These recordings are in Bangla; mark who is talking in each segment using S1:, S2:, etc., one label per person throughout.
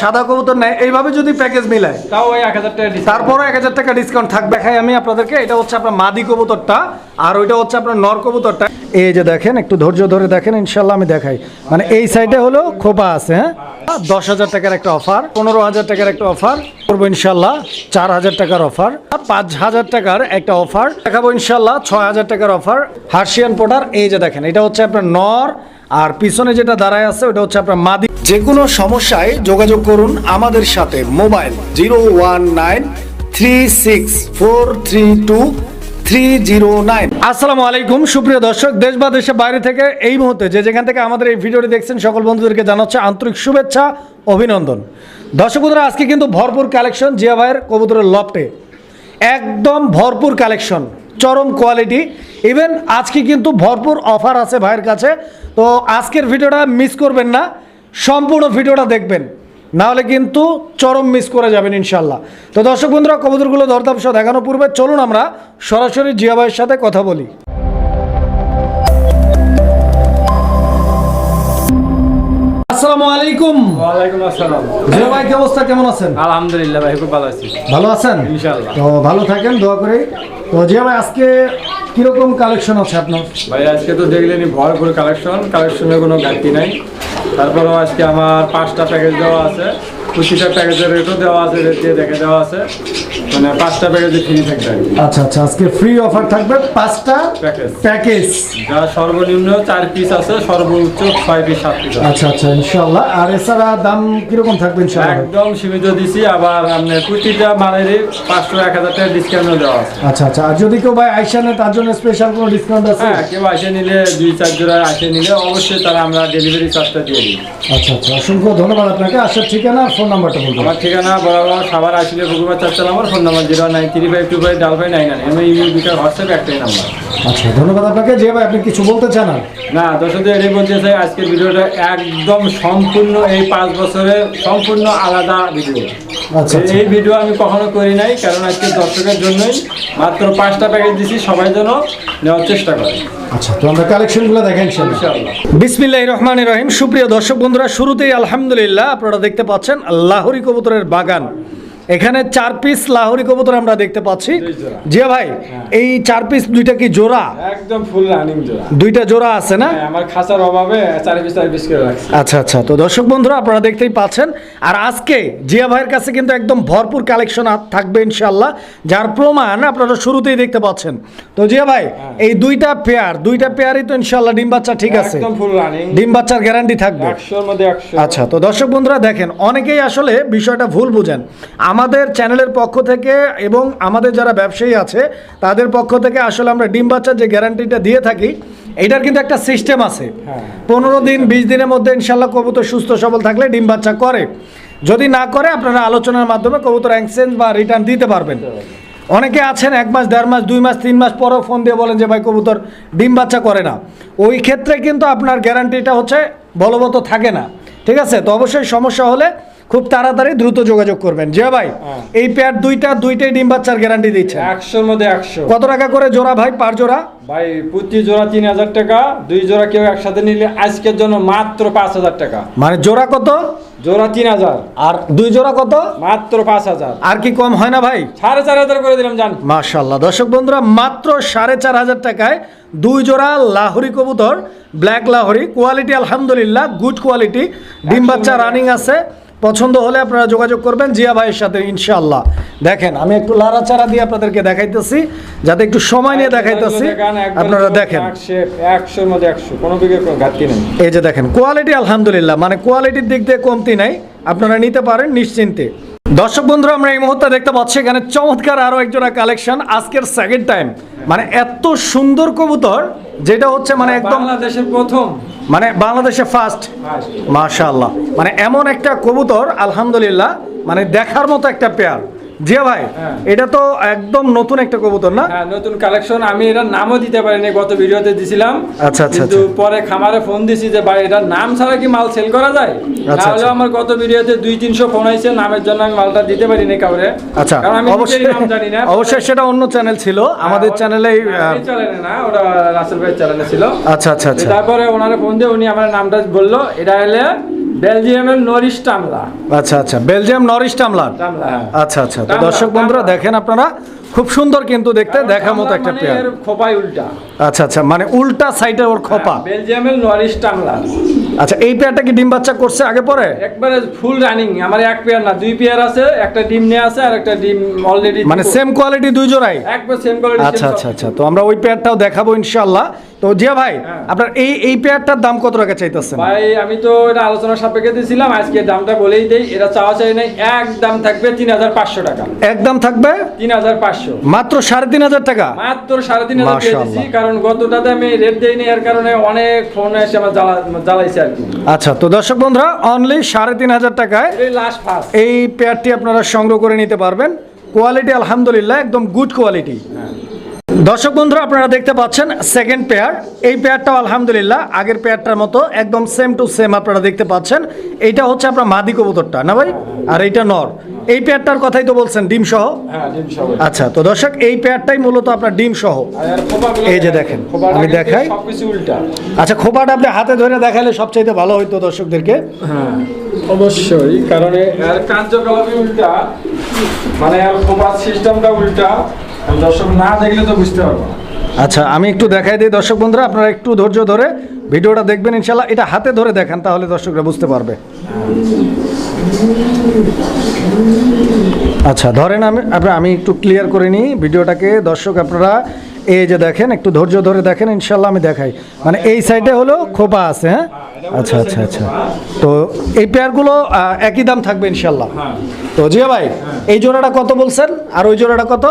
S1: সাদা কবুতর নেয় এইভাবে যদি প্যাকেজ মিলায়।
S2: তাও এক হাজার টাকা।
S1: তারপরও এক হাজার টাকা ডিসকাউন্ট থাকবে। দেখাই আমি আপনাদেরকে এটা হচ্ছে আপনার মাদি কবুতরটা আর ওইটা হচ্ছে আপনার নর কবুতরটা। এই যে দেখেন একটু ধৈর্য ধরে দেখেন ইনশাল্লাহ আমি দেখাই। মানে এই সাইডে হলো খোপা আছে হ্যাঁ? দশ হাজার টাকার একটা অফার পনেরো হাজার টাকার একটা অফার করব ইনশাল্লাহ চার হাজার টাকার অফার পাঁচ হাজার টাকার একটা অফার দেখাবো ইনশাল্লাহ ছয় হাজার টাকার অফার হার্সিয়ান পোটার এই যে দেখেন এটা হচ্ছে আপনার নর আর পিছনে যেটা দাঁড়ায় আছে, ওটা হচ্ছে আপনার মাদি যে কোনো সমস্যায় যোগাযোগ করুন আমাদের সাথে, mobile zero one nine three six four three two three zero nine. আসসালামু আলাইকুম, সুপ্রিয় দর্শক, দেশ বাইরে থেকে এই যে যেখান থেকে আমাদের এই ভিডিওটি দেখছেন, সকল বন্ধুদেরকে জানাচ্ছে আন্তরিক শুভেচ্ছা, অভিনন্দন। দর্শক আজকে কিন্তু ভরপুর কালেকশন ভাইয়ের লফটে। একদম ভরপুর কালেকশন, চরম কোয়ালিটি। ইভেন আজকে কিন্তু ভরপুর অফার আছে ভাইয়ের কাছে। তো আজকের ভিডিওটা মিস করবেন না, সম্পূর্ণ ভিডিওটা দেখবেন। নাহলে কিন্তু চরম মিস করে যাবেন ইনশাল্লাহ তো দর্শক বন্ধুরা, কবুতরগুলো দরদাম সহ দেখানোর পূর্বে চলুন আমরা সরাসরি জিয়া ভাইয়ের সাথে কথা বলি। আসসালামু আলাইকুম।
S2: ওয়ালাইকুম আসসালাম।
S1: ভাই কি অবস্থা? কেমন আছেন?
S2: আলহামদুলিল্লাহ ভাই খুব ভালো আছি।
S1: ভালো আছেন?
S2: ইনশাআল্লাহ।
S1: তো ভালো থাকেন দোয়া করে। তো জিয়া ভাই আজকে কীরকম কালেকশন আছে আপনার?
S2: ভাই আজকে তো দেখলেনি ভরপুর কালেকশন কালেকশনের কোনো ঘাটতি নাই। তারপরেও আজকে আমার পাঁচটা প্যাকেজ দেওয়া আছে। প্রতিটা প্যাকেজের রেটও দেওয়া আছে রেট দিয়ে দেখে দেওয়া আছে। মানে পাঁচটা প্যাকেজে ফ্রি থাকবে
S1: আচ্ছা আচ্ছা আজকে ফ্রি অফার থাকবে পাঁচটা
S2: প্যাকেজ
S1: প্যাকেজ
S2: যা সর্বনিম্ন চার পিস আছে সর্বোচ্চ ছয় পিস সাত পিস
S1: আচ্ছা আচ্ছা ইনশাআল্লাহ। আর এছাড়া দাম কীরকম থাকবে ইনশাআল্লাহ?
S2: একদম সীমিত দিছি আবার আপনার প্রতিটা মালেরই পাঁচশো এক হাজার টাকা ডিসকাউন্টও দেওয়া আছে।
S1: আচ্ছা আচ্ছা আর যদি কেউ ভাই আইসা নেয় তার জন্য স্পেশাল কোনো ডিসকাউন্ট আছে?
S2: হ্যাঁ কেউ আসে নিলে দুই চার জোড়া আসে নিলে অবশ্যই তারা আমরা ডেলিভারি চার্জটা দিয়ে দিই।
S1: আচ্ছা আচ্ছা অসংখ্য ধন্যবাদ আপনাকে। আসার ঠিকানা ফোন নাম্বারটা বলবেন
S2: আমার ঠিকানা বরাবর সাবার আসলে পুকুরবার চারচাল আমার phone number zero nine three five two five ডাল ফাইভ নাইন নাইন। এমনি ইমেল দুটার হোয়াটসঅ্যাপ একটাই নাম্বার।
S1: আচ্ছা ধন্যবাদ আপনাকে। যে ভাই আপনি কিছু বলতে চান
S2: না দর্শকদের এটাই বলতে চাই আজকের ভিডিওটা একদম সম্পূর্ণ এই পাঁচ বছরের সম্পূর্ণ আলাদা ভিডিও।
S1: আচ্ছা আচ্ছা।
S2: এই ভিডিও আমি কখনো করি নাই কারণ আজকে দর্শকের জন্যই মাত্র পাঁচটা প্যাকেজ দিছি সবাই যেন নেওয়ার চেষ্টা করে।
S1: আচ্ছা তো আমরা কালেকশনগুলো দেখেন ইনশাআল্লাহ।
S2: ইনশাআল্লাহ।
S1: বিসমিল্লাহ রহমান রহিম। সুপ্রিয় দর্শক বন্ধুরা শুরুতেই আলহামদুলিল্লাহ আপনারা দেখতে পাচ্ছেন লাহোরি কবুতরের বাগান। এখানে চার পিস লাহোরি কবুতর আমরা দেখতে পাচ্ছি। জিয়া ভাই এই চার পিস দুইটা কি জোড়া?
S2: একদম ফুল রানিং জোড়া।
S1: দুইটা জোড়া আছে না?
S2: হ্যাঁ, আমার খাঁচার অভাবে চার পিস চার পিস করে রাখছি।
S1: আচ্ছা আচ্ছা। তো দর্শক বন্ধুরা আপনারা দেখতেই পাচ্ছেন। আর আজকে জিয়া ভাইয়ের কাছে কিন্তু একদম ভরপুর কালেকশন থাকবে ইনশাল্লাহ যার প্রমাণ আপনারা শুরুতেই দেখতে পাচ্ছেন। তো জিয়া ভাই এই দুইটা পেয়ার দুইটা পেয়ারই তো ইনশাল্লাহ ডিম বাচ্চা ঠিক আছে।
S2: একদম ফুল রানিং
S1: ডিম বাচ্চার গ্যারান্টি থাকবে।
S2: একশোর মধ্যে একশো।
S1: আচ্ছা তো দর্শক বন্ধুরা দেখেন অনেকেই আসলে বিষয়টা ভুল বুঝেন। আমাদের চ্যানেলের পক্ষ থেকে এবং আমাদের যারা ব্যবসায়ী আছে তাদের পক্ষ থেকে আসলে আমরা ডিম বাচ্চার যে গ্যারান্টিটা দিয়ে থাকি এটার কিন্তু একটা সিস্টেম আছে।
S2: হ্যাঁ।
S1: পনেরো দিন বিশ দিনের মধ্যে ইনশাল্লাহ কবুতর সুস্থ সবল থাকলে ডিম বাচ্চা করে। যদি না করে আপনারা আলোচনার মাধ্যমে কবুতর এক্সচেঞ্জ বা রিটার্ন দিতে পারবেন। অনেকে আছেন এক মাস দেড় মাস দুই মাস তিন মাস পরেও ফোন দিয়ে বলেন যে ভাই কবুতর ডিম বাচ্চা করে না। ওই ক্ষেত্রে কিন্তু আপনার গ্যারান্টিটা হচ্ছে বলবত থাকে না। ঠিক আছে? তো অবশ্যই সমস্যা হলে খুব তাড়াতাড়ি দ্রুত যোগাযোগ করবেন। যে ভাই
S2: হ্যাঁ।
S1: এই পেয়ার দুইটা দুইটাই ডিম বাচ্চার গ্যারান্টি দিচ্ছে
S2: একশোর মধ্যে একশো।
S1: কত টাকা করে জোড়া ভাই পার জোড়া?
S2: ভাই প্রতি জোড়া তিন হাজার টাকা দুই জোড়া কেউ একসাথে নিলে আজকের জন্য মাত্র পাঁচ হাজার টাকা।
S1: মানে জোড়া কত?
S2: জোড়া তিন হাজার।
S1: আর দুই জোড়া কত?
S2: মাত্র পাঁচ হাজার।
S1: আর কি কম হয় না ভাই?
S2: সাড়ে চার হাজার করে দিলাম জান।
S1: মাশাল্লাহ দর্শক বন্ধুরা মাত্র সাড়ে চার হাজার টাকায় দুই জোড়া লাহোরি কবুতর ব্ল্যাক লাহোরি। কোয়ালিটি আলহামদুলিল্লাহ গুড কোয়ালিটি ডিম বাচ্চা রানিং আছে। পছন্দ হলে আপনারা যোগাযোগ করবেন জিয়া ভাইয়ের সাথে ইনশাআল্লাহ। দেখেন আমি একটু লাড়াচাড়া দিয়ে আপনাদেরকে দেখাইতেছি যাতে একটু সময় নিয়ে দেখাইতেছি। আপনারা দেখেন। এই যে দেখেন কোয়ালিটি আলহামদুলিল্লাহ মানে কোয়ালিটির দিক দিয়ে কমতি নাই আপনারা নিতে পারেন নিশ্চিন্তে। দর্শক বন্ধুরা আমরা এই মুহূর্তে দেখতে পাচ্ছি এখানে চমৎকার আরও একজোড়া কালেকশন আজকের সেকেন্ড টাইম মানে এত সুন্দর কবুতর যেটা হচ্ছে মানে একদম
S2: বাংলাদেশের প্রথম।
S1: মানে বাংলাদেশে ফার্স্ট মাশাল্লাহ মানে এমন একটা কবুতর আলহামদুলিল্লাহ মানে দেখার মতো একটা পেয়ার জিয়া ভাই
S2: হ্যাঁ।
S1: এটা তো একদম নতুন একটা কবুতর না?
S2: হ্যাঁ নতুন কালেকশন আমি এটার নামও দিতে পারিনি গত ভিডিওতে দিছিলাম।
S1: আচ্ছা, আচ্ছা,
S2: কিন্তু পরে খামারে ফোন দিছি যে ভাই এটার নাম ছাড়া কি মাল সেল করা যায়?
S1: আচ্ছা,
S2: তাহলে
S1: আচ্ছা।
S2: আমার গত ভিডিওতে দুই তিনশো ফোন হয়েছে নামের জন্য আমি মালটা দিতে পারিনি কাউরে।
S1: আচ্ছা
S2: কারণ আমি
S1: অবশ্যই
S2: নাম জানি না।
S1: অবশ্যই সেটা অন্য চ্যানেল ছিল। আমাদের
S2: হ্যাঁ,
S1: চ্যানেলেই
S2: এই চ্যানেলে না ওটা রাসেল ভাইয়ের চ্যানেলে ছিল।
S1: আচ্ছা আচ্ছা আচ্ছা।
S2: তারপরে ওনারে ফোন দিয়ে উনি আমার নামটা বলল। এটা এলে বেলজিয়ামের নরিশ টামলা।
S1: আচ্ছা আচ্ছা বেলজিয়াম নরিশ
S2: টামলা। হ্যাঁ।
S1: আচ্ছা আচ্ছা তো দর্শক বন্ধুরা দেখেন আপনারা খুব সুন্দর কিন্তু দেখতে মতো একটা
S2: মানে
S1: পেয়ার
S2: খোপাই উল্টা।
S1: আচ্ছা আচ্ছা মানে উল্টা সাইডে ওর খোপা।
S2: বেলজিয়ামের নরিশ টামলা।
S1: আচ্ছা এই পেয়ারটা কি ডিম বাচ্চা করছে আগে পরে?
S2: একবারে ফুল রানিং আমার এক পেয়ার না দুই পেয়ার আছে একটা ডিম নিয়ে আছে আর একটা ডিম অলরেডি
S1: মানে সেম কোয়ালিটি দুই জোড়াই?
S2: একবার সেম কোয়ালিটি
S1: আচ্ছা আচ্ছা আচ্ছা তো আমরা ওই পেয়ারটাও দেখাবো ইনশাল্লাহ তো জিয়া ভাই
S2: হ্যাঁ।
S1: আপনার এই এই পেয়ারটার দাম কত টাকা চাইতেছেন?
S2: ভাই আমি তো এটা আলোচনা সাপেক্ষে দিয়েছিলাম আজকে দামটা বলেই দেই এটা চাওয়া চাই নাই এক দাম থাকবে তিন হাজার পাঁচশো টাকা।
S1: একদম থাকবে?
S2: তিন হাজার পাঁচশো।
S1: মাত্র সাড়ে তিন হাজার টাকা?
S2: মাত্র সাড়ে তিন হাজার
S1: মাশাআল্লাহ।
S2: দিচ্ছি কারণ গতটাতে আমি রেট দেইনি এর কারণে অনেক ফোন এসে আমার জ্বালা জ্বালাইছে আর কি।
S1: আচ্ছা তো দর্শক বন্ধুরা অনলি সাড়ে তিন হাজার টাকায়
S2: এই লাস্ট ফার্স্ট
S1: এই পেয়ারটি আপনারা সংগ্রহ করে নিতে পারবেন। কোয়ালিটি আলহামদুলিল্লাহ একদম গুড কোয়ালিটি দর্শক বন্ধুরা আপনারা দেখতে পাচ্ছেন সেকেন্ড পেয়ার এই পেয়ারটাও আলহামদুলিল্লাহ আগের পেয়ারটার মতো একদম সেম টু সেম আপনারা দেখতে পাচ্ছেন। এইটা হচ্ছে আপনার মাদি কবুতরটা না ভাই? আর এইটা নর। এই পেয়ারটার কথাই তো বলছেন ডিম সহ?
S2: হ্যাঁ ডিম সবাই
S1: আচ্ছা তো দর্শক এই পেয়ারটাই মূলত আপনার ডিম সহ। এই যে দেখেন, আমি দেখাই।
S2: উল্টা।
S1: আচ্ছা খোপাটা আপনি হাতে ধরে দেখালে সবচাইতে ভালো হইতো দর্শকদেরকে।
S2: হ্যাঁ অবশ্যই কারণ কার্যকলাপই উল্টা। মানে খোপার সিস্টেমটা উল্টা।
S1: আচ্ছা আমি একটু দেখাই দিই দর্শক বন্ধুরা, আপনারা একটু ধৈর্য ধরে ভিডিওটা দেখবেন ইনশাল্লাহ এটা হাতে ধরে দেখেন, তাহলে দর্শকরা বুঝতে পারবে। আচ্ছা ধরেন আমি, আপনার, আমি একটু ক্লিয়ার করে নিই ভিডিওটাকে। দর্শক, আপনারা এই যে দেখেন একটু ধৈর্য ধরে দেখেন ইনশাল্লাহ আমি দেখাই। মানে এই সাইডে হলো খোপা আছে হ্যাঁ? আচ্ছা আচ্ছা আচ্ছা। তো এই পেয়ারগুলো একই দাম থাকবে ইনশাল্লাহ
S2: হ্যাঁ।
S1: তো জিয়া ভাই এই জোড়াটা কত বলছেন? আর ওই জোড়াটা কত?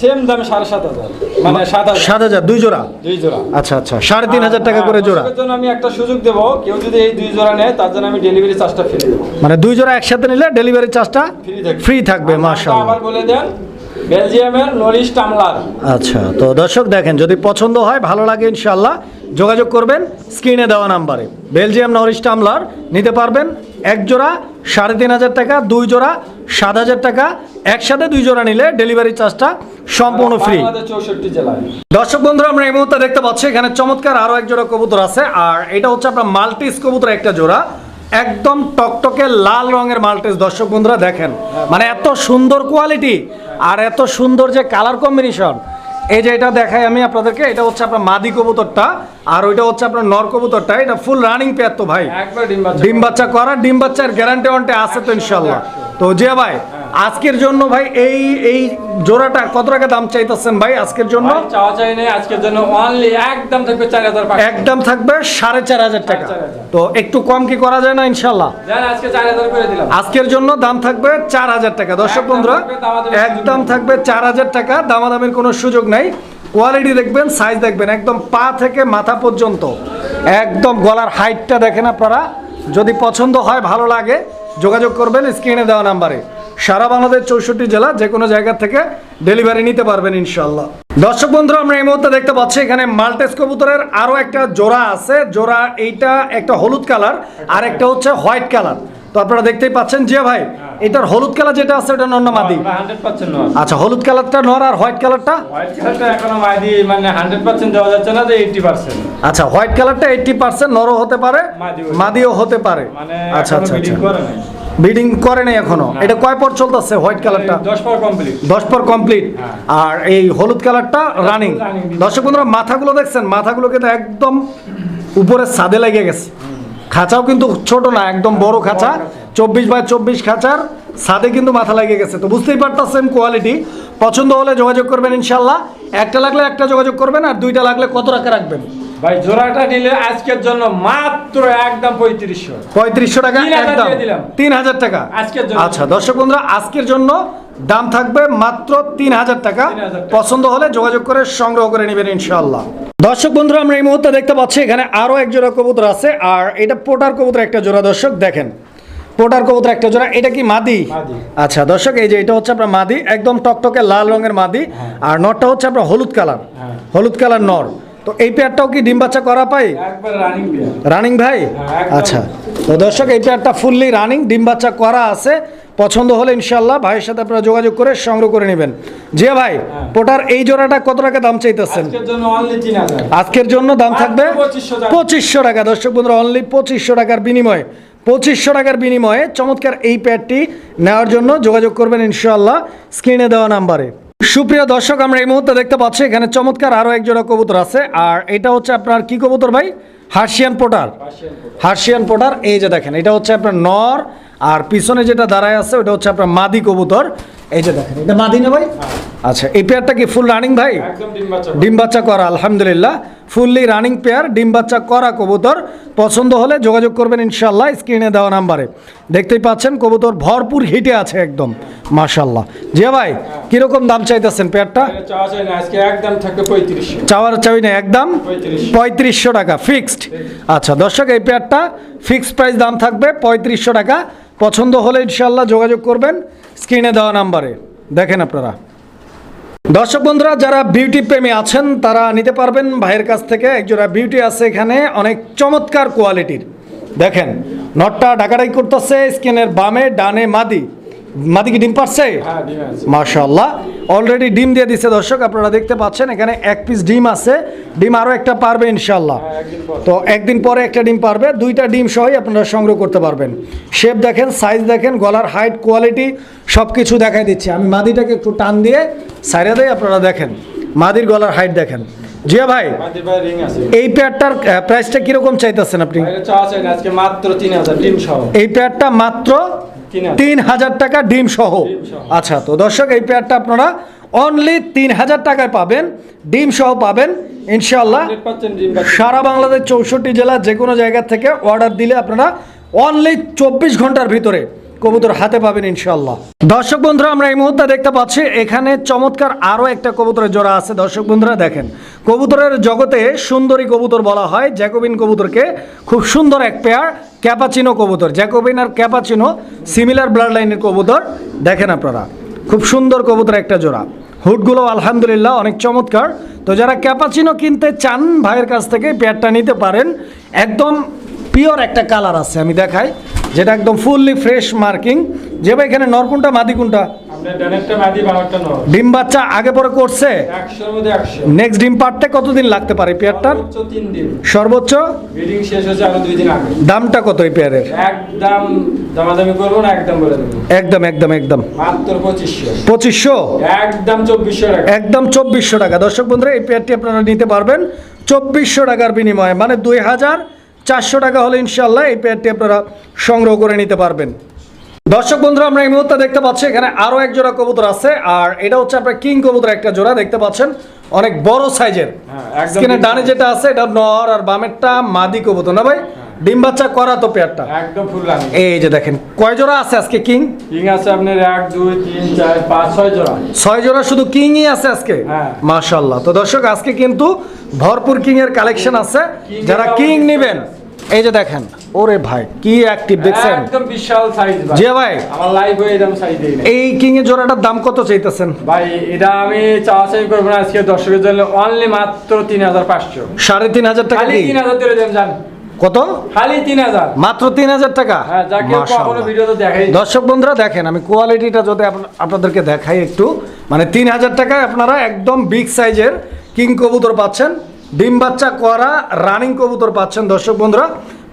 S2: সেম দাম সাড়ে সাত হাজার। মানে সাত হাজার।
S1: দুই জোড়া?
S2: দুই জোড়া।
S1: আচ্ছা আচ্ছা সাড়ে তিন হাজার টাকা করে জোড়া।
S2: জন্য আমি একটা সুযোগ দেবো কেউ যদি এই দুই জোড়া নেয় তার জন্য আমি ডেলিভারি চার্জটা ফ্রি দেবো।
S1: মানে দুই জোড়া একসাথে নিলে ডেলিভারি চার্জটা
S2: ফ্রি থাকবে।
S1: মাশাআল্লাহ।
S2: আবার বলে দেন বেলজিয়ামের নরিশ টামলার।
S1: আচ্ছা তো দর্শক দেখেন যদি পছন্দ হয় ভালো লাগে ইনশাল্লাহ যোগাযোগ করবেন স্ক্রিনে দেওয়া নাম্বারে। বেলজিয়াম নরিশ টামলার নিতে পারবেন এক জোড়া সাড়ে তিন হাজার টাকা দুই জোড়া সাত হাজার টাকা একসাথে দুই জোড়া নিলে ডেলিভারি চার্জটা সম্পূর্ণ ফ্রি। দর্শক বন্ধুরা আমরা এই মুহূর্তে দেখতে পাচ্ছি এখানে চমৎকার আরও এক জোড়া কবুতর আছে আর এটা হচ্ছে আপনার মাল্টিস কবুতর একটা জোড়া। একদম টকটকে লাল রঙের মাল্টেস। দর্শক বন্ধুরা দেখেন মানে এত সুন্দর কোয়ালিটি আর এত সুন্দর যে কালার কম্বিনেশন এই যে এটা দেখাই আমি আপনাদেরকে এটা হচ্ছে আপনার মাদি কবুতরটা আর ওইটা হচ্ছে আপনার নর কবুতরটা। এটা ফুল রানিং পেয়ার তো ভাই।
S2: ডিম বাচ্চা
S1: করা ডিম বাচ্চার গ্যারান্টি ওয়ান্টি আছে তো ইনশাল্লাহ তো জিয়া ভাই আজকের জন্য ভাই এই এই জোড়াটা কত টাকা দাম চাইতেছেন ভাই আজকের জন্য?
S2: চাওয়া চাই নেই আজকের জন্য অনলি একদম থাকবে পাঁচশো।
S1: একদম থাকবে সাড়ে চার হাজার টাকা।
S2: সাড়ে চার হাজার।
S1: তো একটু কম কি করা যায় না ইনশাল্লাহ
S2: জান আজকে চার হাজার করে দিলাম।
S1: আজকের জন্য দাম থাকবে চার হাজার টাকা। দর্শক বন্ধুরা একদম থাকবে চার হাজার টাকা দামাদামির কোনো সুযোগ নাই। কোয়ালিটি দেখবেন সাইজ দেখবেন একদম পা থেকে মাথা পর্যন্ত। একদম গলার হাইটটা দেখেন আপনারা। যদি পছন্দ হয় ভালো লাগে যোগাযোগ করবেন স্ক্রিনে দেওয়া নাম্বারে। সারা বাংলাদেশ চৌষট্টি জেলা যে কোনো জায়গা থেকে ডেলিভারি নিতে পারবেন ইনশাল্লাহ দর্শক বন্ধুরা, আমরা এই মুহূর্তে দেখতে পাচ্ছি এখানে মাল্টেস কবুতরের আরও একটা জোড়া আছে। জোড়া এইটা একটা হলুদ কালার আর একটা হচ্ছে হোয়াইট কালার। তো আপনারা দেখতেই পাচ্ছেন যে ভাই এটার হলুদ কালার যেটা আছে ওটা মাদি?
S2: হান্ড্রেড পার্সেন্ট নয়
S1: আচ্ছা হলুদ কালারটা নর আর হোয়াইট কালারটা?
S2: হোয়াইট কালারটা এখনও মাদি মানে হান্ড্রেড পার্সেন্ট দেওয়া যাচ্ছে না যে এইটটি পার্সেন্ট
S1: আচ্ছা হোয়াইট কালারটা এইটটি পার্সেন্ট নরও হতে পারে
S2: মাদিও।
S1: হতে পারে।
S2: মানে
S1: আচ্ছা আচ্ছা
S2: বিডিং
S1: আচ্ছা।
S2: করে নাই।
S1: ব্রিডিং করে নাই এখনও। এটা কয় পর চলতেছে হোয়াইট কালারটা?
S2: দশ পর কমপ্লিট
S1: দশ পর কমপ্লিট
S2: হ্যাঁ।
S1: আর এই হলুদ কালারটা রানিং। দর্শক বন্ধুরা মাথাগুলো দেখছেন মাথাগুলো কিন্তু একদম উপরে সাদে লেগে গেছে। খাঁচাও কিন্তু ছোট না একদম বড় খাঁচা চব্বিশ বাই চব্বিশ খাঁচার সাদে কিন্তু মাথা লেগে গেছে। তো বুঝতেই পারতেছেন কোয়ালিটি পছন্দ হলে যোগাযোগ করবেন ইনশাল্লাহ একটা লাগলে একটা যোগাযোগ করবেন আর দুইটা লাগলে কত টাকা রাখবেন?
S2: ভাই জোড়াটা নিলে আজকের জন্য মাত্র একদম পঁয়ত্রিশশো।
S1: পঁয়ত্রিশশো টাকা?
S2: তিন হাজার
S1: একদম। তিন হাজার টাকা।
S2: আজকের জন্য।
S1: আচ্ছা দর্শক বন্ধুরা আজকের জন্য দাম থাকবে মাত্র তিন হাজার টাকা। পছন্দ হলে যোগাযোগ করে সংগ্রহ করে নেবেন ইনশাল্লাহ দর্শক বন্ধুরা আমরা এই মুহূর্তে দেখতে পাচ্ছি এখানে আরও এক জোড়া কবুতর আছে আর এটা পোটার কবুতর একটা জোড়া। দর্শক দেখেন পোটার কবুতর একটা জোড়া। এটা কি মাদি। আচ্ছা দর্শক এই যে এটা হচ্ছে আপনার মাদি একদম টকটকে লাল রঙের মাদি আর নরটা হচ্ছে আপনার হলুদ কালার।
S2: হ্যাঁ।
S1: হলুদ কালার নর। তো এই পেয়ারটাও কি ডিম বাচ্চা করা পাই?
S2: রানিং
S1: ভাই?
S2: হ্যাঁ,
S1: আচ্ছা। তো দর্শক এই পেয়ারটা ফুললি রানিং ডিম বাচ্চা করা আছে। পছন্দ হলে ইনশাল্লাহ ভাইয়ের সাথে আপনারা যোগাযোগ করে সংগ্রহ করে নেবেন। জিয়া ভাই
S2: হ্যাঁ।
S1: পোটার এই জোড়াটা কত টাকা দাম চাইতেছেন?
S2: আজকের জন্য
S1: দাম থাকবে পঁচিশশো টাকা। দর্শক বন্ধুরা অনলি পঁচিশশো টাকার বিনিময়ে পঁচিশশো টাকার বিনিময়ে চমৎকার এই প্যাডটি নেওয়ার জন্য যোগাযোগ করবেন ইনশাআল্লাহ। স্ক্রিনে দেওয়া নাম্বারে। সুপ্রিয় দর্শক আমরা এই মুহূর্তে দেখতে পাচ্ছি এখানে চমৎকার আরও একজোড়া কবুতর আছে। আর এটা হচ্ছে আপনার কি কবুতর ভাই? হার্সিয়ান পোটার হার্সিয়ান পোটার এই যে দেখেন এটা হচ্ছে আপনার নর আর পিছনে যেটা দাঁড়ায় আছে ওটা হচ্ছে আপনার মাদি কবুতর। এই যে দেখেন এটা মাদি না ভাই? আচ্ছা এই পেয়ারটা কি ফুল রানিং ভাই?
S2: ডিম বাচ্চা
S1: ডিম বাচ্চা করা আলহামদুলিল্লাহ। ফুললি রানিং পেয়ার ডিম বাচ্চা করা কবুতর। পছন্দ হলে যোগাযোগ করবেন ইনশাল্লাহ স্ক্রিনে দেওয়া নাম্বারে। দেখতেই পাচ্ছেন কবুতর ভরপুর হিটে আছে একদম মাশাল্লাহ জিয়া ভাই কীরকম দাম চাইতেছেন পেয়ারটা চাওয়ার চাই না একদম
S2: পঁয়ত্রিশশো।
S1: টাকা ফিক্সড আচ্ছা দর্শক এই পেয়ারটা ফিক্সড প্রাইস দাম থাকবে পঁয়ত্রিশশো টাকা। পছন্দ হলে ইনশাল্লাহ যোগাযোগ করবেন স্ক্রিনে দেওয়া নাম্বারে। দেখেন আপনারা। দর্শক বন্ধুরা, যারা বিউটি প্রেমী আছেন, তারা নিতে পারবেন ভাইয়ের কাছ থেকে একজোড়া বিউটি আছে এখানে, অনেক চমৎকার কোয়ালিটির দেখেন, নটটা ডাকাডাকি করতেছে স্কিনের বামে, ডানে, মাদি। মাদি কি ডিম পারছে?
S2: হ্যাঁ
S1: মাশাল্লাহ অলরেডি ডিম দিয়ে দিচ্ছে দর্শক আপনারা দেখতে পাচ্ছেন এখানে এক পিস ডিম আছে। ডিম আরও একটা পারবে ইনশাল্লাহ
S2: হ্যাঁ,
S1: তো একদিন পরে একটা ডিম পারবে দুইটা ডিম সহই আপনারা সংগ্রহ করতে পারবেন। শেপ দেখেন সাইজ দেখেন গলার হাইট কোয়ালিটি সব কিছু দেখাই দিচ্ছি। আমি মাদিটাকে একটু টান দিয়ে সাইডে দিয়ে আপনারা দেখেন। মাদির গলার হাইট দেখেন। জিয়া ভাই
S2: ভাই
S1: এই পেয়ারটার প্রাইসটা কীরকম চাইতেছেন আপনি? এই প্যাডটা মাত্র
S2: তিন হাজার।
S1: টাকা ডিম সহ। আচ্ছা তো দর্শক এই পেয়ারটা আপনারা অনলি তিন হাজার টাকায় পাবেন ডিম সহ পাবেন ইনশাল্লাহ
S2: 100% ডিম বাচ্চা
S1: সারা বাংলাদেশ চৌষট্টি জেলা যে কোনো জায়গা থেকে অর্ডার দিলে আপনারা অনলি চব্বিশ ঘণ্টার ভিতরে কবুতর হাতে পাবেন ইনশাল্লাহ দর্শক বন্ধুরা, আমরা এই মুহূর্তে দেখতে পাচ্ছি, এখানে চমৎকার আরও একটা কবুতরের জোড়া আছে। দর্শক বন্ধুরা, দেখেন, কবুতরের জগতে সুন্দরী কবুতর বলা হয়, জ্যাকোবিন কবুতরকে খুব সুন্দর এক পেয়ার ক্যাপাচিনো কবুতর। জ্যাকোবিন আর ক্যাপাচিনো সিমিলার ব্লাড লাইনের কবুতর। দেখেন আপনারা, খুব সুন্দর কবুতর একটা জোড়া। হুডগুলো আলহামদুলিল্লাহ অনেক চমৎকার। তো যারা ক্যাপাচিনো কিনতে চান, ভাইয়ের কাছ থেকে পেয়ারটা নিতে পারেন। একদম পিওর একটা কালার আছে, আমি দেখাই। যেটা একদম ফুললি ফ্রেশ মার্কিং যে ভাই এখানে
S2: আপনার ডানেরটা মাদি নয়
S1: ডিম বাচ্চা আগে পরে করছে? নেক্সট ডিম পারতে কতদিন লাগতে পারে পেয়ারটার
S2: সর্বোচ্চ
S1: দামটা কত এই পেয়ারের
S2: একদম দামাদামি করব না একদম বলে
S1: একদম একদম একদম।
S2: পঁচিশশো।
S1: পঁচিশশো?
S2: একদম চব্বিশশো টাকা।
S1: একদম চব্বিশশো টাকা। দর্শক বন্ধুরা এই পেয়ারটি আপনারা নিতে পারবেন। চব্বিশশো টাকার বিনিময়ে মানে দুই হাজার চারশো টাকা হলে ইনশাল্লাহ এই পেয়ারটি আপনারা সংগ্রহ করে নিতে পারবেন। দর্শক বন্ধুরা আমরা এই মুহূর্তে দেখতে পাচ্ছি এখানে আরও এক জোড়া কবুতর আছে আর এটা হচ্ছে আপনার কিং কবুতর একটা জোড়া দেখতে পাচ্ছেন? অনেক বড় সাইজের।
S2: হ্যাঁ,
S1: স্কিনের ডানে যেটা আছে এটা নর আর বামেরটা মাদি কবুতর না ভাই? ডিম বাচ্চা করা তো পেয়ারটা।
S2: একদম ফুল রানি।
S1: এই যে দেখেন কয় জোড়া আছে আজকে কিং?
S2: কিং আছে আপনার এক দুই তিন চার পাঁচ ছয় জোড়া।
S1: ছয় জোড়া শুধু কিংই আছে আজকে?
S2: হ্যাঁ।
S1: তো দর্শক আজকে কিন্তু ভরপুর কিং এর কালেকশন আছে। যারা কিং নেবেন এই যে দেখেন ওরে ভাই কি অ্যাক্টিভ দেখছেন?
S2: একদম বিশাল সাইজ ভাই।
S1: জিয়া ভাই
S2: আমার লাইভ হয়ে এরকম সাইজ দেই
S1: এই কিং এর জোড়াটার দাম কত চাইতেছেন?
S2: ভাই এটা আমি চাওয়া চাই করব না আজকে দর্শকের জন্য অনলি মাত্র তিন হাজার পাঁচশো।
S1: সাড়ে তিন হাজার টাকা
S2: খালি
S1: কি?
S2: তিন হাজার ধরে দেন যান।
S1: কত?
S2: খালি তিন হাজার।
S1: মাত্র তিন হাজার টাকা?
S2: হ্যাঁ
S1: দর্শক বন্ধুরা দেখেন আমি কোয়ালিটিটা যদি আপনা- আপনাদেরকে দেখাই একটু মানে তিন হাজার টাকায় আপনারা একদম বিগ সাইজের কিং কবুতর পাচ্ছেন ডিম বাচ্চা করা রানিং কবুতর পাচ্ছেন। দর্শক বন্ধুরা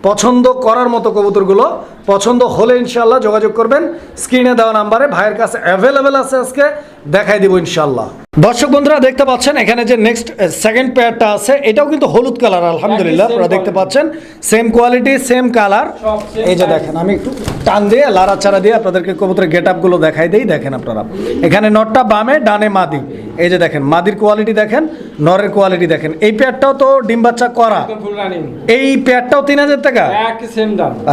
S1: পছন্দ করার মতো কবুতরগুলো পছন্দ হলে ইনশাল্লাহ যোগাযোগ করবেন। স্ক্রিনে দেওয়া নাম্বারে ভাইয়ের কাছে অ্যাভেলেবেল আছে আজকে দেখাই দিব ইনশাল্লাহ দর্শক বন্ধুরা দেখতে পাচ্ছেন এখানে যে নেক্সট সেকেন্ড পেয়ারটা আছে এটাও কিন্তু হলুদ কালার আলহামদুলিল্লাহ আপনারা দেখতে পাচ্ছেন সেম কোয়ালিটি সেম কালার এই যে দেখেন আমি একটু টান দিয়ে লাড়া চাড়া দিয়ে আপনাদেরকে কবুতরের গেট আপগুলো দেখাই দেই দেখেন আপনারা। এখানে নটটা বামে ডানে মাদি। এই যে দেখেন মাদির কোয়ালিটি দেখেন নরের কোয়ালিটি দেখেন। এই পেয়ারটাও তো ডিম বাচ্চা করা। এই পেয়ারটাও তিন হাজার টাকা?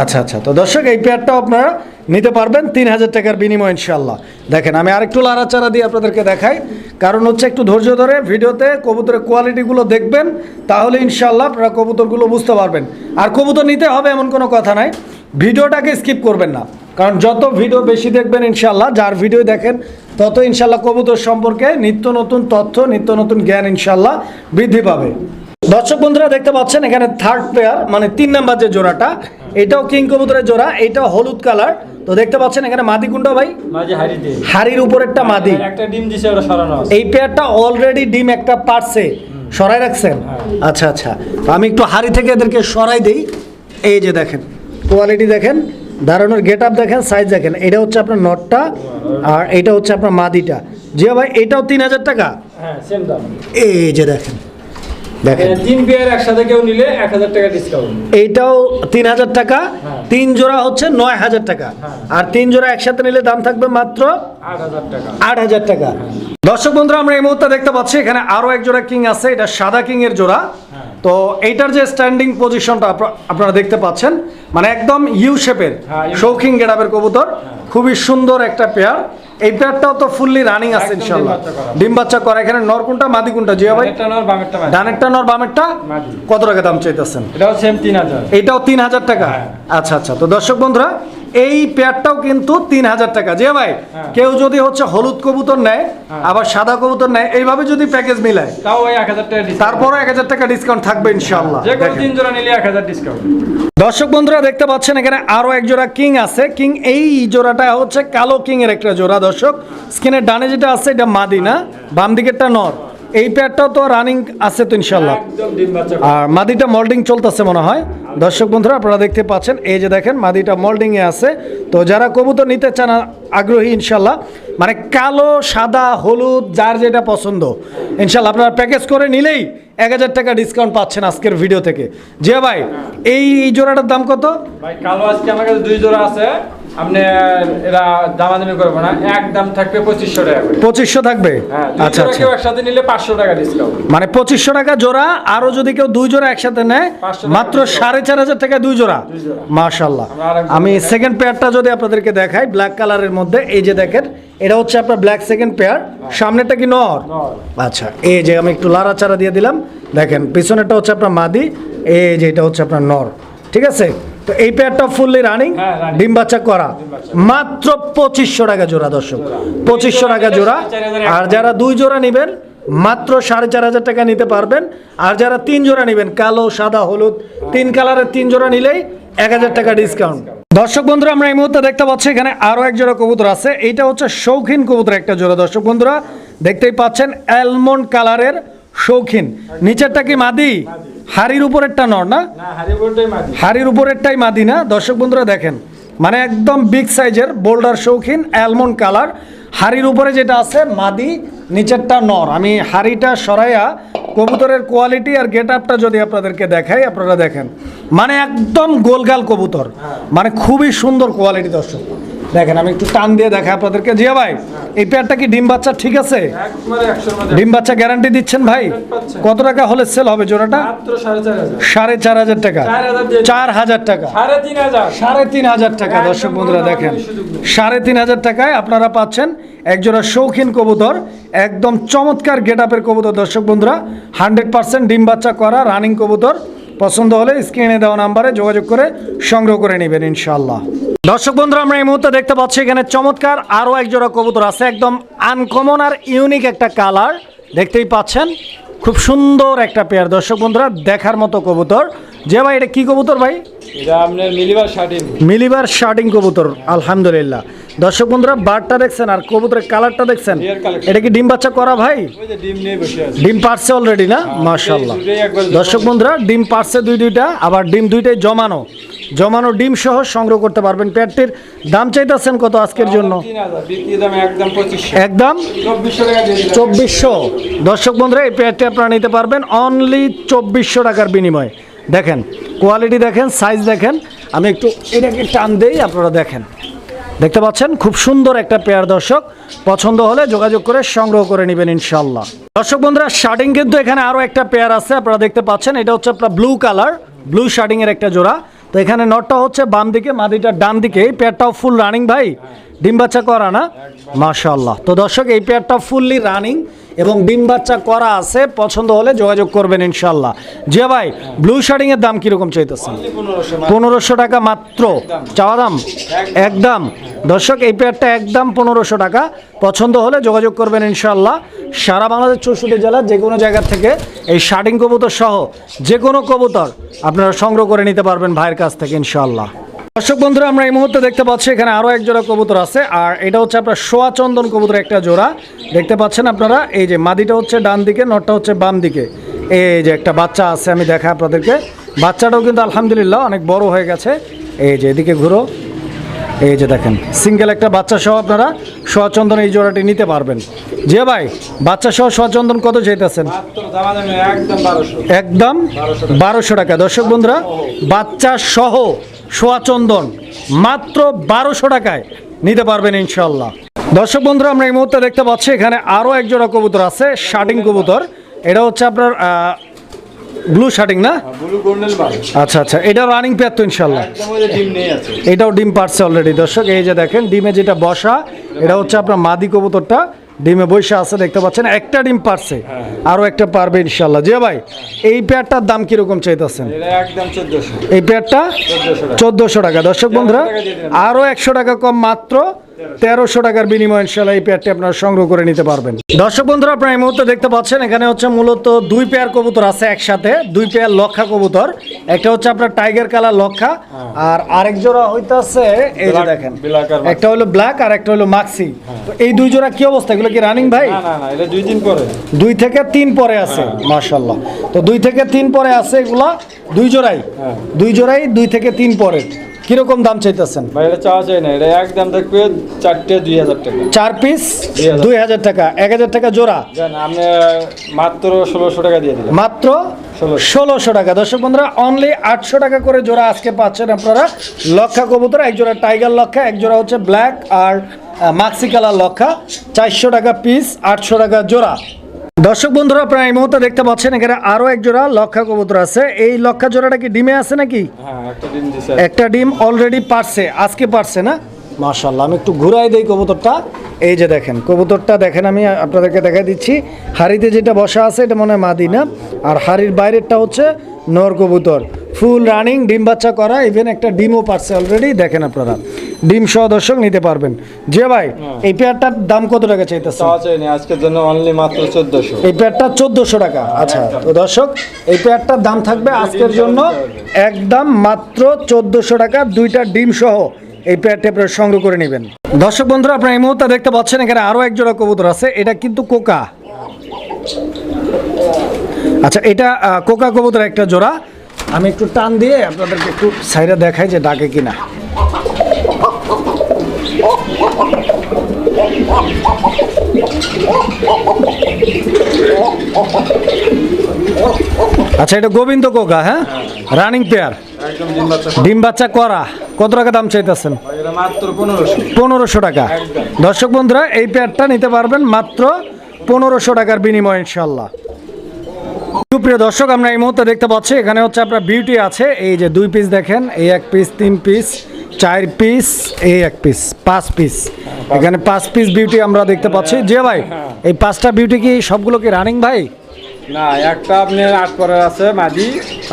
S1: আচ্ছা আচ্ছা তো দর্শক এই পেয়ারটাও আপনারা নিতে পারবেন তিন হাজার টাকার বিনিময় ইনশাল্লাহ দেখেন, আমি আরেকটু লাড়াচাড়া দিয়ে আপনাদেরকে দেখাই। কারণ হচ্ছে একটু ধৈর্য ধরে ভিডিওতে কবুতরের কোয়ালিটিগুলো দেখবেন, তাহলে ইনশাল্লাহ আপনারা কবুতরগুলো বুঝতে পারবেন। আর কবুতর নিতে হবে এমন কোনো কথা নাই। ভিডিওটাকে স্কিপ করবেন না। কারণ যত ভিডিও বেশি দেখবেন ইনশাল্লাহ যার ভিডিও দেখেন, তত ইনশাল্লাহ কবুতর সম্পর্কে নিত্য নতুন তথ্য, নিত্য নতুন জ্ঞান ইনশাল্লাহ বৃদ্ধি পাবে। দর্শক বন্ধুরা, দেখতে পাচ্ছেন এখানে থার্ড পেয়ার মানে তিন নাম্বার যে জোড়াটা এটাও কিং কবুতরের জোড়া এটাও হলুদ কালার। তো দেখতে পাচ্ছেন এখানে মাদি কুন্ডা ভাই? হাড়ির উপর একটা মাদি
S2: একটা ডিম দিছে সরানো
S1: এই পেয়ারটা অলরেডি ডিম একটা পারছে। সরাই রাখছেন?
S2: হ্যাঁ।
S1: আচ্ছা আচ্ছা। তো আমি একটু হাড়ি থেকে এদেরকে সরাই দেই। এই যে দেখেন কোয়ালিটি দেখেন দাঁড়ানোর গেট আপ দেখেন সাইজ দেখেন। এটা হচ্ছে আপনার নটটা আর এটা হচ্ছে আপনার মাদিটা। জিয়া ভাই এটাও তিন হাজার টাকা?
S2: হ্যাঁ
S1: এই যে দেখেন দেখেন।
S2: তিন পেয়ার একসাথে কেউ নিলে এক হাজার টাকা ডিসকাউন্ট
S1: এইটাও তিন হাজার টাকা
S2: হ্যাঁ।
S1: তিন জোড়া হচ্ছে নয় হাজার টাকা।
S2: হ্যাঁ।
S1: আর তিন জোড়া একসাথে নিলে দাম থাকবে মাত্র
S2: আট হাজার টাকা।
S1: টাকা। দর্শক বন্ধুরা আমরা এই মুহূর্তে দেখতে পাচ্ছি এখানে আরও এক জোড়া কিং আছে এটা সাদা কিং এর জোড়া।
S2: হ্যাঁ।
S1: তো এইটার যে স্ট্যান্ডিং পজিশনটা আপনারা দেখতে পাচ্ছেন মানে একদম ইউ শেপের
S2: হ্যাঁ,
S1: শৌখিন গেডাবের কবুতর। খুবই সুন্দর একটা পেয়ার এই পেয়ারটাও তো ফুললি রানিং আছে
S2: ইনশাআল্লাহ ডিম বাচ্চা করা।
S1: এখানে নর কোনটা মাদি কোনটা জিয়া ভাই
S2: একটা নর বামেরটা মাঝি।
S1: ডানেরটা নর বামেরটা
S2: মাদি।
S1: কত টাকা দাম চাইতেছেন
S2: এটাও সেম তিন হাজার
S1: এটাও তিন হাজার টাকা
S2: হ্যাঁ।
S1: আচ্ছা আচ্ছা তো দর্শক বন্ধুরা এই পেয়ারটাও কিন্তু তিন হাজার টাকা। যে ভাই
S2: হ্যাঁ।
S1: কেউ যদি হচ্ছে হলুদ কবুতর নেয়
S2: হ্যাঁ।
S1: আবার সাদা কবুতর নেয় এইভাবে যদি প্যাকেজ মিলায়
S2: তাও এক হাজার টাকা ডিসকাউন্ট
S1: এক হাজার টাকা ডিসকাউন্ট থাকবে ইনশাল্লাহ
S2: যে কোনো তিন জোড়া নিলে এক হাজার ডিসকাউন্ট
S1: দর্শক বন্ধুরা দেখতে পাচ্ছেন এখানে আরও এক জোড়া কিং আছে। কিং এই জোড়াটা হচ্ছে কালো কিং এর একটা জোড়া দর্শক। স্কিনের ডানে যেটা আছে এটা মাদি না বাম দিকেরটা নর। এই পেয়ারটাও তো রানিং আছে তো ইনশাল্লাহ আর মাদিটা মল্ডিং চলতেছে মনে হয়। দর্শক বন্ধুরা আপনারা দেখতে পাচ্ছেন এই যে দেখেন মাদিটা মোল্ডিং এ আছে। তো যারা কবুতর নিতে চান আগ্রহী ইনশাল্লাহ মানে কালো সাদা হলুদ যার যেটা পছন্দ ইনশাল্লাহ আপনারা প্যাকেজ করে নিলেই এক হাজার টাকা ডিসকাউন্ট পাচ্ছেন আজকের ভিডিও থেকে। জিয়া ভাই এই জোড়াটার দাম কত?
S2: ভাই কালো আজকে আমার কাছে দুই জোড়া আছে। আপনি এরা দামাদামি করব না এক দাম থাকবে পঁচিশশো টাকা
S1: পঁচিশশো থাকবে?
S2: হ্যাঁ
S1: আচ্ছা আচ্ছা।
S2: কেউ একসাথে নিলে পাঁচশো টাকা ডিসকাউন্ট
S1: মানে পঁচিশশো টাকা জোড়া আরও যদি কেউ দুই জোড়া একসাথে নেয় মাত্র সাড়ে চার হাজার টাকা দুই জোড়া। মাশাল্লাহ আমি সেকেন্ড পেয়ারটা যদি আপনাদেরকে দেখাই ব্ল্যাক কালারের মধ্যে এই যে দেখেন এটা হচ্ছে আপনার ব্ল্যাক সেকেন্ড পেয়ার সামনেটা কি নর?
S2: নর।
S1: আচ্ছা এই যে আমি একটু লাড়াচাড়া দিয়ে দিলাম। দেখেন পিছনেরটা হচ্ছে আপনার মাদি এই যে এটা হচ্ছে আপনার নর। ঠিক আছে? তো এই পেয়ারটা ফুললি রানিং। ডিম বাচ্চা করা। মাত্র পঁচিশশো টাকা জোড়া দর্শক। পঁচিশশো টাকা জোড়া। আর যারা দুই জোড়া নেবেন মাত্র সাড়ে চার হাজার টাকা নিতে পারবেন। আর যারা তিন জোড়া নেবেন কালো সাদা হলুদ তিন কালারের তিন জোড়া নিলেই এক হাজার টাকা ডিসকাউন্ট দর্শক বন্ধুরা আমরা এই মুহূর্তে দেখতে পাচ্ছি এখানে আরও এক জোড়া কবুতর আছে। এইটা হচ্ছে শৌখিন কবুতর একটা জোড়া দর্শক বন্ধুরা। দেখতেই পাচ্ছেন অ্যালমন্ড কালারের শৌখিন। নিচেরটা কি মাদি। হাড়ির উপরেরটা নর না? হাড়ির উপরেরটাই মাদি। না? দর্শক বন্ধুরা দেখেন মানে একদম বিগ সাইজের বোল্ডার শৌখিন অ্যালমন্ড কালার হাড়ির উপরে যেটা আছে মাদি নিচেরটা নর আমি হাড়িটা সরাইয়া কবুতরের কোয়ালিটি আর গেট আপটা যদি আপনাদেরকে দেখাই আপনারা দেখেন। মানে একদম গোলগাল কবুতর। মানে খুবই সুন্দর কোয়ালিটি দর্শক। দেখেন আমি একটু টান দিয়ে দেখাই আপনাদেরকে। জিয়া ভাই এই পেয়ারটা কি ডিম বাচ্চা? ঠিক আছে? ডিম বাচ্চা গ্যারান্টি দিচ্ছেন ভাই? কত টাকা হলে সেল হবে জোড়াটা?
S2: সাড়ে চার হাজার।
S1: টাকা।
S2: চার হাজার
S1: টাকা।
S2: সাড়ে তিন হাজার।
S1: টাকা দর্শক বন্ধুরা দেখেন। সাড়ে তিন হাজার টাকায় আপনারা পাচ্ছেন একজোড়া শৌখিন কবুতর একদম চমৎকার গেট আপের কবুতর দর্শক বন্ধুরা। হান্ড্রেড পার্সেন্ট ডিম বাচ্চা করা রানিং কবুতর। পছন্দ হলে স্ক্রিনে দেওয়া নাম্বারে যোগাযোগ করে সংগ্রহ করে নেবেন ইনশাল্লাহ দর্শক বন্ধুরা আমরা এই মুহূর্তে দেখতে পাচ্ছি এখানে চমৎকার আরও এক জোড়া কবুতর আছে একদম আনকমন আর ইউনিক একটা কালার দেখতেই পাচ্ছেন খুব সুন্দর একটা পেয়ার দর্শক বন্ধুরা দেখার মতো কবুতর। যে ভাই এটা কি কবুতর ভাই?
S2: মিলিবার
S1: শার্টিং কবুতর আলহামদুলিল্লাহ। দর্শক বন্ধুরা বারটা দেখছেন আর কবুতরের কালারটা দেখছেন? এটা কি ডিম বাচ্চা করা ভাই?
S2: ডিম
S1: পারছে অলরেডি না?
S2: দুটোই একবার
S1: দর্শক বন্ধুরা ডিম পারছে দুই দুইটা আবার ডিম দুইটাই জমানো। জমানো ডিম সহ সংগ্রহ করতে পারবেন পেয়ারটির দাম চাইতেছেন কত আজকের জন্য?
S2: একদম চব্বিশশো
S1: দর্শক বন্ধুরা এই পেয়ারটি আপনারা নিতে পারবেন অনলি চব্বিশশো টাকার বিনিময়ে। দেখেন কোয়ালিটি দেখেন সাইজ দেখেন। আমি একটু এটাকে টান দেই আপনারা দেখেন। দেখতে পাচ্ছেন খুব সুন্দর একটা পেয়ার দর্শক। পছন্দ হলে যোগাযোগ করে সংগ্রহ করে নেবেন ইনশাল্লাহ দর্শক বন্ধুরা শার্টিং কিন্তু এখানে আরও একটা পেয়ার আছে আপনারা দেখতে পাচ্ছেন। এটা হচ্ছে আপনার ব্লু কালার ব্লু শার্টিংয়ের একটা জোড়া। তো এখানে নটটা হচ্ছে বাম দিকে মাদিটা ডান দিকে। এই পেয়ারটাও ফুল রানিং ভাই। ডিম বাচ্চা করা না? মাশাল্লাহ তো দর্শক এই পেয়ারটা ফুললি রানিং এবং ডিম বাচ্চা করা আছে। পছন্দ হলে যোগাযোগ করবেন ইনশাল্লাহ জিয়া ভাই ব্লু শার্টিংয়ের এর দাম কীরকম চাইতেছেন?
S2: পনেরোশো
S1: টাকা মাত্র। চাওয়া দাম? একদম। দর্শক, এই পেয়ারটা একদম পনেরোশো টাকা। পছন্দ হলে যোগাযোগ করবেন ইনশাল্লাহ সারা বাংলাদেশ চৌষট্টি জেলার যে কোনো জায়গা থেকে এই শার্টিং কবুতর সহ যে কোনো কবুতর আপনারা সংগ্রহ করে নিতে পারবেন ভাইয়ের কাছ থেকে ইনশাল্লাহ দর্শক বন্ধুরা, আমরা এই মুহূর্তে দেখতে পাচ্ছি এখানে আরও এক জোড়া কবুতর আছে, আর এটা হচ্ছে আপনার সোয়া চন্দন কবুতর একটা জোড়া। দেখতে পাচ্ছেন আপনারা, এই যে মাদিটা হচ্ছে ডান দিকে, নটটা হচ্ছে বাম দিকে। এই যে একটা বাচ্চা আছে, আমি দেখা আপনাদেরকে। বাচ্চাটাও কিন্তু আলহামদুলিল্লাহ অনেক বড় হয়ে গেছে। এই যে এদিকে ঘুরো। এই যে দেখেন সিঙ্গেল একটা বাচ্চা সহ আপনারা সোয়াচন্দন এই জোড়াটি নিতে পারবেন। জি ভাই বাচ্চা সহ সচন্দন কত চাইতেছেন?
S2: একদম বারোশো।
S1: টাকা। দর্শক বন্ধুরা বাচ্চা সহ সোয়াচন্দন মাত্র বারোশো টাকায় নিতে পারবেন ইনশাল্লাহ দর্শক বন্ধুরা আমরা এই মুহূর্তে দেখতে পাচ্ছি এখানে আরও এক জোড়া কবুতর আছে শার্টিং কবুতর। এটা হচ্ছে আপনার ব্লু শার্টিং না?
S2: বার
S1: আচ্ছা আচ্ছা এটা রানিং পেয়ার তো ইনশাল্লাহ এটাও ডিম পারছে অলরেডি দর্শক এই যে দেখেন ডিমে যেটা বসা এটা হচ্ছে আপনার মাদি কবুতরটা ডিমে বসে আছে দেখতে পাচ্ছেন একটা ডিম পারছে আরও একটা পারবে ইনশাল্লাহ জি ভাই এই পেয়ারটার দাম কীরকম চাইতেছেন? এই পেয়ারটা
S2: চোদ্দশো টাকা।
S1: দর্শক বন্ধুরা আরও একশো টাকা কম মাত্র তেরোশো টাকার বিনিময়ে ইনশাল্লাহ এই পেয়ারটি আপনারা সংগ্রহ করে নিতে পারবেন। দর্শক বন্ধুরা আপনারা এই মুহূর্তে দেখতে পাচ্ছেন এখানে হচ্ছে মূলত দুই পেয়ার কবুতর আছে একসাথে দুই পেয়ার লক্ষা কবুতর। একটা হচ্ছে আপনার টাইগার কালার লক্ষা আর আরেক জোড়া হইতাছে এই যে দেখেন একটা হলো ব্ল্যাক আর একটা হলো মাক্সি তো এই দুই জোড়া কি অবস্থা? এগুলো কি রানিং ভাই?
S2: না না এটা দুই দিন পরে।
S1: দুই থেকে তিন পরে আছে মাশাল্লাহ তো দুই থেকে তিন পরে আছে এগুলা দুই জোড়াই?
S2: হ্যাঁ।
S1: দুই জোড়াই দুই থেকে তিন পরে। কীরকম দাম চাইতেছেন?
S2: ভাই এটা চাওয়া চাই না। এটা একদম দেখবে চারটে দুই হাজার টাকা।
S1: চার পিস
S2: 2000
S1: দুই হাজার টাকা। এক হাজার টাকা জোড়া?
S2: মাত্র ষোলোশো টাকা দিয়ে দিলাম।
S1: মাত্র
S2: 1600
S1: ষোলোশো টাকা। দর্শক বন্ধুরা অনলি আটশো টাকা করে জোড়া আজকে পাচ্ছেন আপনারা। লক্ষা কবুতর এক জোড়া টাইগার লক্ষা এক জোড়া হচ্ছে ব্ল্যাক আর মাক্সি কালার লক্ষা। চারশো টাকা পিস আটশো টাকা জোড়া। দর্শক বন্ধুরা আপনারা এই মুহূর্তে দেখতে পাচ্ছেন এখানে আরও এক জোড়া লক্ষা কবুতর আছে। এই লক্ষা জোড়াটা কি ডিমে আছে নাকি?
S2: হ্যাঁ একটা
S1: ডিম অলরেডি পারছে আজকে পারছে না? মাশাল্লাহ আমি একটু ঘুরাই দিই কবুতরটা। এই যে দেখেন কবুতরটা দেখেন আমি আপনাদেরকে দেখা দিচ্ছি। হাড়িতে যেটা বসা আছে এটা মনে হয় মাদি না? আর হাড়ির বাইরেরটা হচ্ছে নর কবুতর। ফুল রানিং ডিম বাচ্চা করা ইভেন একটা ডিমও পারছে অলরেডি দেখেন আপনারা। ডিম সহ দর্শক নিতে পারবেন। যে ভাই এই পেয়ারটার দাম কত টাকা চাইতেছে
S2: আজকের জন্য অনলি মাত্র চোদ্দশো।
S1: এই পেয়ারটা চোদ্দোশো টাকা। আচ্ছা তো দর্শক এই পেয়ারটার দাম থাকবে আজকের জন্য একদম মাত্র চোদ্দোশো টাকা। দুইটা ডিম সহ এই পেয়ারটি আপনারা সংগ্রহ করে নেবেন। দর্শক বন্ধুরা আপনারা এই মুহূর্তে দেখতে পাচ্ছেন এখানে আরও এক জোড়া কবুতর আছে। এটা কিন্তু কোকা। আচ্ছা এটা কোকা কবুতর একটা জোড়া। আমি একটু টান দিয়ে আপনাদেরকে একটু সাইডে দেখাই যে ডাকে কিনা। আচ্ছা এটা গোবিন্দ কোকা হ্যাঁ? রানিং পেয়ার ডিম বাচ্চা করা। কত টাকা দাম চাইতেছেন?
S2: পনেরোশো।
S1: টাকা। দর্শক বন্ধুরা এই পেয়ারটা নিতে পারবেন মাত্র পনেরোশো টাকার বিনিময় ইনশাল্লাহ সুপ্রিয় দর্শক আমরা এই মুহূর্তে দেখতে পাচ্ছি এখানে হচ্ছে আপনার বিউটি আছে। এই যে দুই পিস দেখেন এই এক পিস তিন পিস চার পিস এই এক পিস পাঁচ পিস এখানে পাঁচ পিস বিউটি আমরা দেখতে পাচ্ছি। যে ভাই এই পাঁচটা বিউটি কি সবগুলো কি রানিং ভাই?
S2: না একটা আপনার আট পরের আছে মাদি।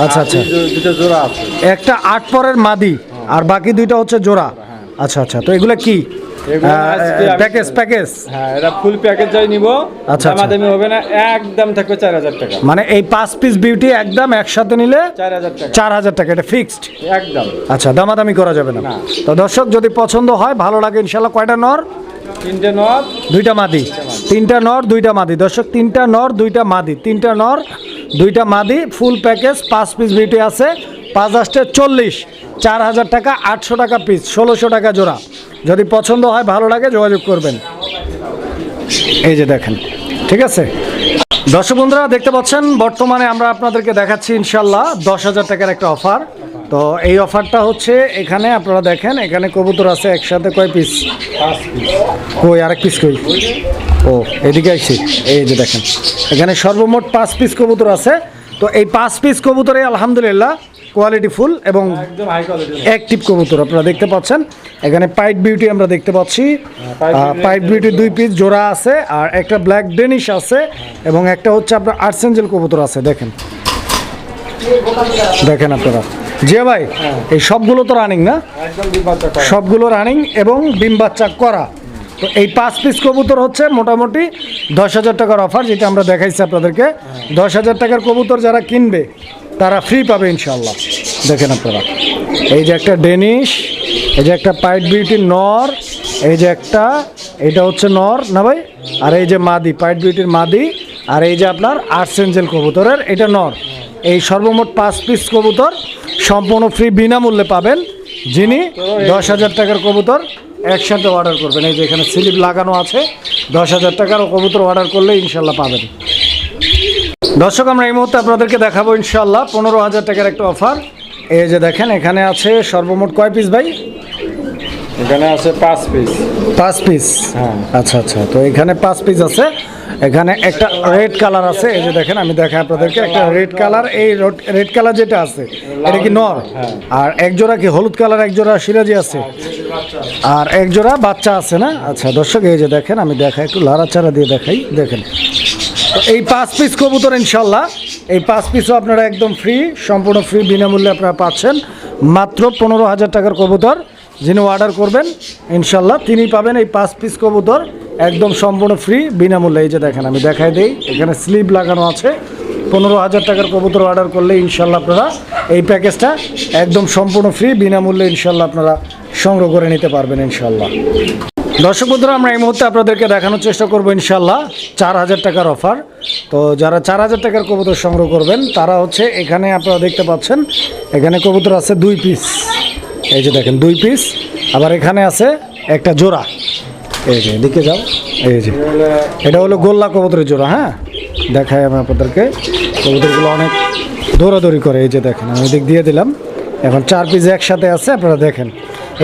S1: আচ্ছা,
S2: আর
S1: আচ্ছা।
S2: দুটো জোড়া আছে।
S1: একটা আট পরের মাদি আর বাকি দুইটা হচ্ছে জোড়া। আচ্ছা আচ্ছা। তো এগুলো কি? প্যাকেজ প্যাকেজ
S2: হ্যাঁ এটা ফুল প্যাকেজ যাই নিব।
S1: আচ্ছা, আচ্ছা।
S2: দামাদামি হবে না একদম থাকবে চার হাজার টাকা।
S1: মানে এই পাঁচ পিস বিউটি একদম একসাথে নিলে
S2: চার হাজার টাকা।
S1: চার হাজার টাকা এটা ফিক্সড
S2: একদম।
S1: আচ্ছা দামাদামি করা যাবে না। তো দর্শক যদি পছন্দ হয় ভালো লাগে ইনশাল্লাহ কয়টা নর?
S2: তিনটে নট
S1: দুইটা মাদি। তিনটা নর দুইটা মাদি। দর্শক তিনটা নর দুইটা মাদি। তিনটা নর দুইটা মাদি ফুল প্যাকেজ পাঁচ পিস বিউটি আছে। পাঁচ আসতে চল্লিশ। চার হাজার টাকা আটশো টাকা পিস ষোলোশো টাকা জোড়া। যদি পছন্দ হয়, ভালো লাগে, যোগাযোগ করবেন। এই যে দেখেন, ঠিক আছে? দর্শক বন্ধুরা, দেখতে পাচ্ছেন, বর্তমানে আমরা আপনাদেরকে দেখাচ্ছি, ইনশাল্লাহ, দশ হাজার টাকার একটা অফার। তো এই অফারটা হচ্ছে এখানে, আপনারা দেখেন, এখানে কবুতর আছে একসাথে কয় পিস কই, আরেক পিস কই? ও, এদিকে আইছি এই যে দেখেন। এখানে সর্বমোট পাঁচ পিস কবুতর আছে। তো এই পাঁচ পিস কবুতরে, আলহামদুলিল্লাহ কোয়ালিটি ফুল এবং অ্যাক্টিভ কবুতর আপনারা দেখতে পাচ্ছেন। এখানে পাইট বিউটি আমরা দেখতে পাচ্ছি।
S2: পাইট বিউটি
S1: দুই পিস জোড়া আছে আর একটা ব্ল্যাক ডেনিশ আছে এবং একটা হচ্ছে আপনার আর্সেঞ্জেল কবুতর আছে দেখেন। দেখেন আপনারা। জিয়া ভাই এই সবগুলো তো রানিং না। সবগুলো রানিং এবং ডিম বাচ্চা করা। তো এই পাঁচ পিস কবুতর হচ্ছে মোটামুটি দশ হাজার টাকার অফার যেটা আমরা দেখাইছি আপনাদেরকে। দশ হাজার টাকার কবুতর যারা কিনবে তারা ফ্রি পাবে ইনশাল্লাহ দেখেন আপনারা। এই যে একটা ডেনিশ এই যে একটা পাইট বিউটি নর এই যে একটা, এটা হচ্ছে নর না ভাই? আর এই যে মাদি পাইট বিউটির মাদি আর এই যে আপনার আর্সেঞ্জেল কবুতরের, এটা নর এই সর্বমোট পাঁচ পিস কবুতর সম্পূর্ণ ফ্রি বিনামূল্যে পাবেন। যিনি দশ হাজার টাকার কবুতর একসাথে অর্ডার করবেন। এই যে এখানে স্লিপ লাগানো আছে, দশ হাজার টাকার কবুতর অর্ডার করলে ইনশাল্লাহ পাবেন। দর্শক আমরা এই মুহূর্তে আপনাদেরকে দেখাবো ইনশাল্লাহ পনেরো হাজার টাকার একটা অফার। এই যে দেখেন এখানে আছে সর্বমোট কয় পিস ভাই?
S2: এখানে আছে পাঁচ পিস
S1: পাঁচ পিস
S2: হ্যাঁ।
S1: আচ্ছা আচ্ছা তো এখানে পাঁচ পিস আছে। এখানে একটা রেড কালার আছে। এই যে দেখেন আমি দেখাই আপনাদেরকে একটা রেড কালার এই রেড কালার যেটা আছে এটা কি নর?
S2: হ্যাঁ।
S1: আর এক জোড়া কি হলুদ কালার এক জোড়া সিরাজি আছে? আর এক জোড়া বাচ্চা আছে না? আচ্ছা দর্শক এই যে দেখেন আমি দেখাই একটু লাড়াচাড়া দিয়ে দেখাই। দেখেন তো এই পাঁচ পিস কবুতর ইনশাল্লাহ এই পাঁচ পিসও আপনারা একদম ফ্রি সম্পূর্ণ ফ্রি বিনামূল্যে আপনারা পাচ্ছেন। মাত্র পনেরো হাজার টাকার কবুতর যিনি অর্ডার করবেন ইনশাল্লাহ তিনি পাবেন এই পাঁচ পিস কবুতর একদম সম্পূর্ণ ফ্রি বিনামূল্যে। এই যে দেখেন, আমি দেখাই দিই, এখানে স্লিপ লাগানো আছে। পনেরো হাজার টাকার কবুতর অর্ডার করলে ইনশাল্লাহ আপনারা এই প্যাকেজটা একদম সম্পূর্ণ ফ্রি বিনামূল্যে ইনশাল্লাহ আপনারা সংগ্রহ করে নিতে পারবেন ইনশাল্লাহ দর্শক বন্ধুরা, আমরা এই মুহূর্তে আপনাদেরকে দেখানোর চেষ্টা করব ইনশাল্লাহ চার হাজার টাকার অফার। তো যারা চার হাজার টাকার কবুতর সংগ্রহ করবেন, তারা হচ্ছে এখানে আপনারা দেখতে পাচ্ছেন, এখানে কবুতর আছে দুই পিস এই যে দেখেন, দুই পিস আবার এখানে আছে একটা জোড়া। এই যে, এদিকে যাও। এই যে, এটা হলো গোল্লা কবুতরের জোড়া হ্যাঁ? দেখাই আমি আপনাদেরকে। কবুতরগুলো অনেক দৌড়াদৌড়ি করে, এই যে দেখেন, আমি দিক দিয়ে দিলাম। এখন চার পিস একসাথে আছে, আপনারা দেখেন।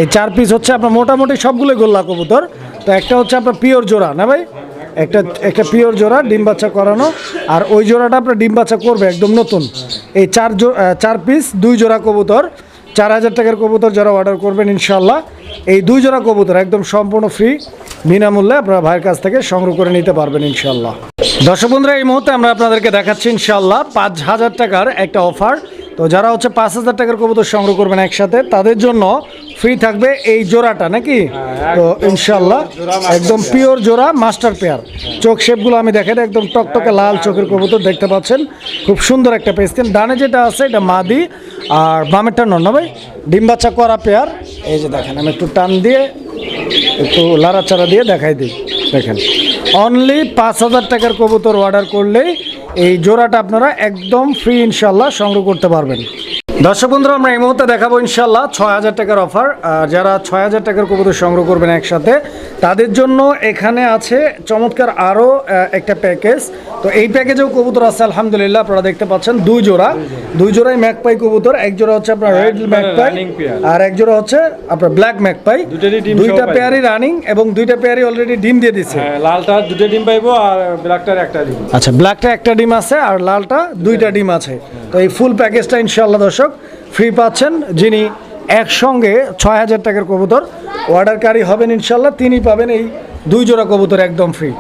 S1: এই চার পিস হচ্ছে আপনার মোটামুটি সবগুলোই গোল্লা কবুতর। তো একটা হচ্ছে আপনার পিওর জোড়া, না ভাই? একটা একটা পিওর জোড়া, ডিম বাচ্চা করানো। আর ওই জোড়াটা আপনার ডিম বাচ্চা করবে একদম নতুন। এই চার চার পিস দুই জোড়া কবুতর, চার হাজার টাকার কবুতর যারা অর্ডার করবেন ইনশাল্লাহ এই দুই জোড়া কবুতর একদম সম্পূর্ণ ফ্রি বিনামূল্যে আপনারা ভাইয়ের কাছ থেকে সংগ্রহ করে নিতে পারবেন ইনশাল্লাহ দর্শক বন্ধুরা, এই মুহূর্তে আমরা আপনাদেরকে দেখাচ্ছি ইনশাল্লাহ পাঁচ হাজার টাকার একটা অফার তো যারা হচ্ছে পাঁচ হাজার টাকার কবুতর সংগ্রহ করবেন একসাথে, তাদের জন্য ফ্রি থাকবে এই জোড়াটা নাকি? তো ইনশাল্লাহ একদম পিওর জোড়া মাস্টার পেয়ার চোখ শেপগুলো আমি দেখেন একদম টকটকে লাল চোখের কবুতর দেখতে পাচ্ছেন। খুব সুন্দর একটা পেস্টেন ডানে যেটা আছে এটা মাদি আর বামেরটা নন না ভাই ডিম বাচ্চা করা পেয়ার এই যে দেখেন আমি একটু টান দিয়ে একটু লাড়াচাড়া দিয়ে দেখাই দিই। দেখেন অনলি পাঁচ হাজার টাকার কবুতর অর্ডার করলেই এই জোড়াটা আপনারা একদম ফ্রি ইনশাল্লাহ সংগ্রহ করতে পারবেন। দর্শক বন্ধুরা আমরা এই মুহূর্তে দেখাবো ইনশাল্লাহ ছয় হাজার টাকার অফার। আর যারা ছয় হাজার টাকার কবুতর সংগ্রহ করবেন একসাথে তাদের জন্য এখানে আছে চমৎকার আরও একটা প্যাকেজ। তো এই প্যাকেজেও কবুতর আছে আলহামদুলিল্লাহ আপনারা দেখতে পাচ্ছেন দুই জোড়া। দুই জোড়াই ম্যাকপাই কবুতর এক জোড়া হচ্ছে আপনার রেড ম্যাকপাই আর এক জোড়া হচ্ছে আপনার ব্ল্যাক ম্যাকপাই। দুইটা। পেয়ারই রানিং এবং দুইটা পেয়ারই অলরেডি ডিম দিয়ে দিচ্ছে
S2: হ্যাঁ, লালটা দুটো ডিম পাইবো আর ব্ল্যাকটার একটা ডিম।
S1: আচ্ছা ব্ল্যাকটা একটা ডিম আছে আর লালটা দুইটা ডিম আছে। তো এই ফুল প্যাকেজটা ইনশাল্লাহ দর্শক ফ্রি পাচ্ছেন যিনি একসঙ্গে ছয় হাজার টাকার কবুতর। অর্ডারকারী হবেন ইনশাল্লাহ তিনি পাবেন এই দুই জোড়া কবুতর একদম ফ্রি